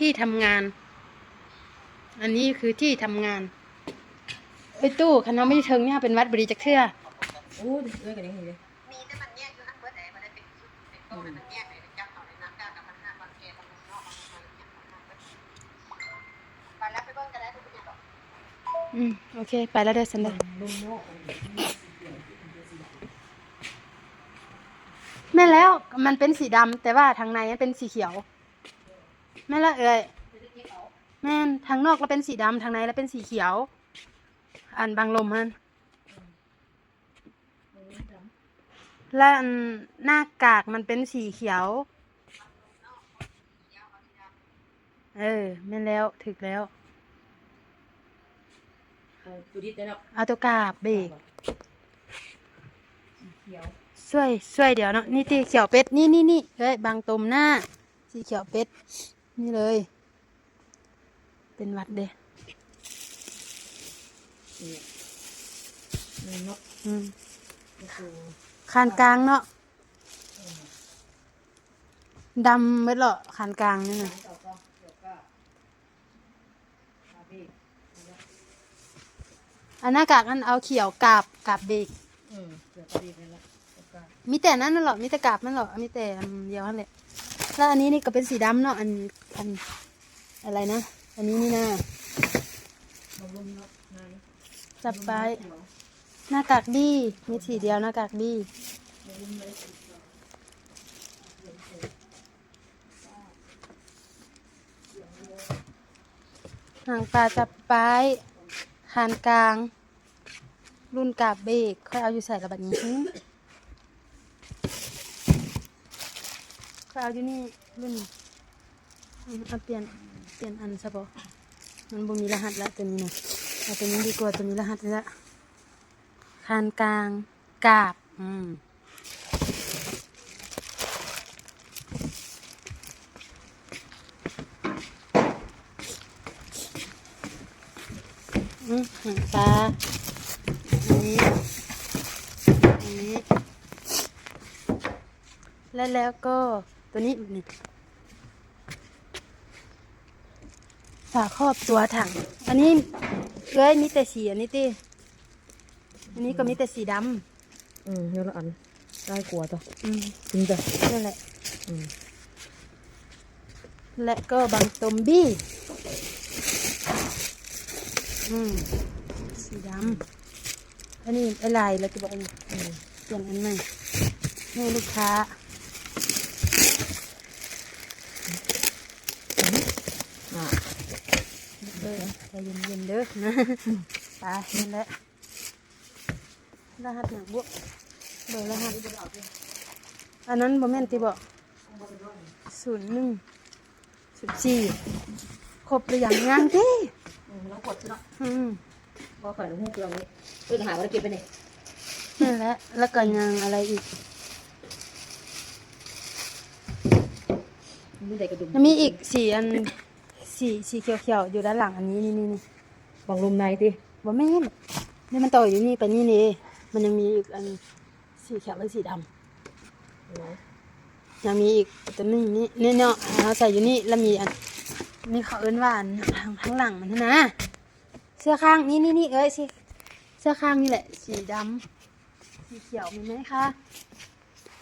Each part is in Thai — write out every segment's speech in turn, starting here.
ที่ทำงาน อันนี้คือที่ทำงานไปตู้คณะไม่เชิงเนี่ยเป็นวัดบริจักเทื่ออู้ด้วยกันยังไงเลยอืมโอเค ไปแล้วเด้อสันเดอแม่แล้วมันเป็นสีดำแต่ว่าทางในเป็นสีเขียว แม่นละเอ่ยแม่นทางนอกเราเป็นสีดำทางในเราเป็นสีเขียว อันบางลมมันและอันหน้ากากมันเป็นสีเขียว เออแม่นแล้วถึกแล้วตูดิดได้แล้วเอาตัวกาบเบรกเขียวช่วยช่วยเดี๋ยวเนาะนี่ตีเขียวเป็ดนี่นี่นี่เอ้ยบางตมหน้า สีเขียวเป็ด นี่เลย เป็นวัดเด้เนี่ยลุงนกอืมก็คือคานกลางเนาะดำเม็ดเหรอคานกลางนี่นะต่อก็เดี๋ยวก็มาบีอันหน้ากากอันเอาเขียวกาบกาบเบรกอืมเดี๋ยวก็บีไปแล้วเดี๋ยวก็มีแต่นั้นน่ะเหรอมีแต่กาบนั่นเหรอมีแต่อันเดียวนั่นแหละ แล้วอันนี้นี่ก็เป็นสีดำเนาะอันอันอะไรนะ อันนี้นี่นะบำรุงนกนาจับไปหน้ากากดีมีสีเดียวหน้ากากดีหางปลาจับไปคานกลาง รุ่นกาบเบรกค่อยเอาอยู่ใส่ระบัดนี้ ค่อยเอาอยู่นี่รุ่นอืมเอาเปลี่ยนเปลี่ยนอันซะบ่มันบ่มีรหัสละตัวนี้นะเอาตัวนี้ดีกว่าตัวนี้รหัสละคานกลางกาบอืมอืมหางปลาอันนี้อันนี้ และแล้วก็ ตัวนี้นี่ฝาครอบตัวถัง อันนี้เอ้ยมีแต่สีอันนี้ติอันนี้ก็มีแต่สีดอืมเดี๋ยวละอันได้กลัวต่อำอืมจริงจ้ะนั่นแหละ อืมและก็บางตมบี้ อืม สีดำ อันนี้อะไรเราจะบอกอันนี้อืมเปลี่ยนอันใหม่ให้ลูกค้า อะ เด้อใจเย็นๆเด้อนะไปนั่นแหละรหัสหนังบวกเบอร์รหัสอันนั้นบ่แม่นติบอกศูนย์หนึ่งศูนย์สี่ครบหรือยังยังที่อืมแล้วกดเนาะอืมพอข่อยลงหูเกลือนี้เพื่อหาว่าได้เก็บไปเนี่ยนั่นแหละแล้วก็ยังอะไรอีกมีแต่กระดุมแล้วมีอีกสีอัน สีสีเขียวๆอยู่ด้านหลังอันนี้นี่นี่นี่บังลมในดิบ่แม่นนี่มันต่ออยู่นี่ไปนี่นี่มันยังมีอีกอันสีเขียวและสีดำยังมีอีกตัวหนึงนี่นี่เนาะเราใส่อยู่นี่แล้วมีอันนี่เขาเอิ้นว่าอันทางข้างหลังมันนะนะ เสื้อข้างนี่นี่นี่เอ้ยสิเสื้อข้างนี่แหละ สีดำสีเขียวมีไหมคะ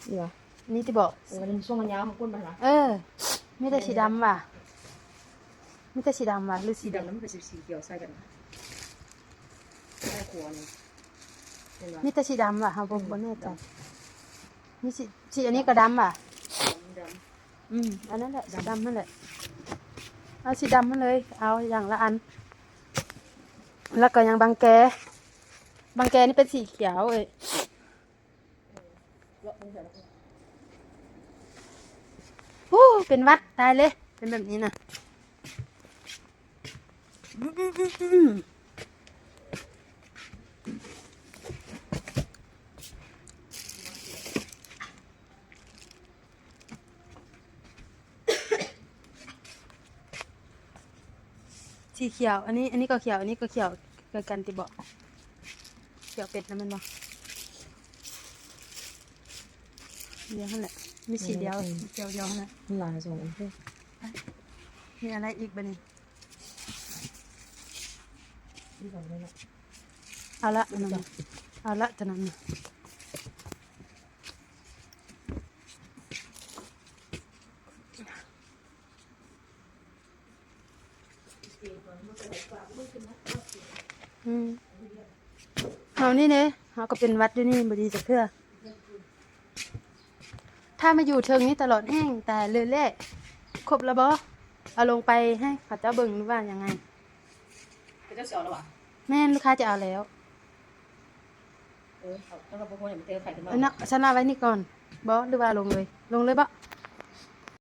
เดี๋ยวอันนี่ที่บอกเออมันช่วงมันยาวของก้นมันละเออมีแต่สีดำว่ะ มีแต่สีดำว่ะหรือสีสีดำดำแล้วมันเป็นสีเขียวใส่กันได้ขัวนี่เห็นปะมีแต่สีดำว่ะเฮาบ่บ่แน่ใจนี่สีสีอันนี้ก็ดำว่ะดอืมอันนั้นแหละสีดำนั่นแหละ เอาสีดำมาเลย เอาอย่างละอัน แล้วก็ยังบางแก บางแกนี่เป็นสีเขียวเอ้ยำเลาะลงใส่แล้วก็โอ้เป็นวัดตายเลย เป็นแบบนี้นะอืม สีเขียว อันนี้ อันนี้ก็เขียว อันนี้ก็เขียวกันกันติบอกเขียวเป็ดนะแมันบอกเดียวนั่นแหละมีสีเดียวสีเดียวเดียวนั่นแหละมันลายสองอันเพื่อมีอะไรอีกบ้านี่ที่สอง เอาละนนั้นน่ะเอาละตอนนั้นน่ะอืมเอานี่เนี่ยเขาก็เป็นวัดอยู่นี่บดีจักเพื่อ ถ้ามาอยู่เทิงนี้ตลอดแห้งแต่เรื่อยๆครบแล้วบอเอาลงไปให้เขาเจ้าเบิ่งหรือว่ายังไง จ้าเสียวแล้วอะแม่นลูกค้าจะเอาแล้วเออเขาต้องมางคนอย่างเตะไข่ขึ้นมา เอาเนาะฉันเอาไว้นี่ก่อนบอหรือว่าลงเลย ลงเลยบอ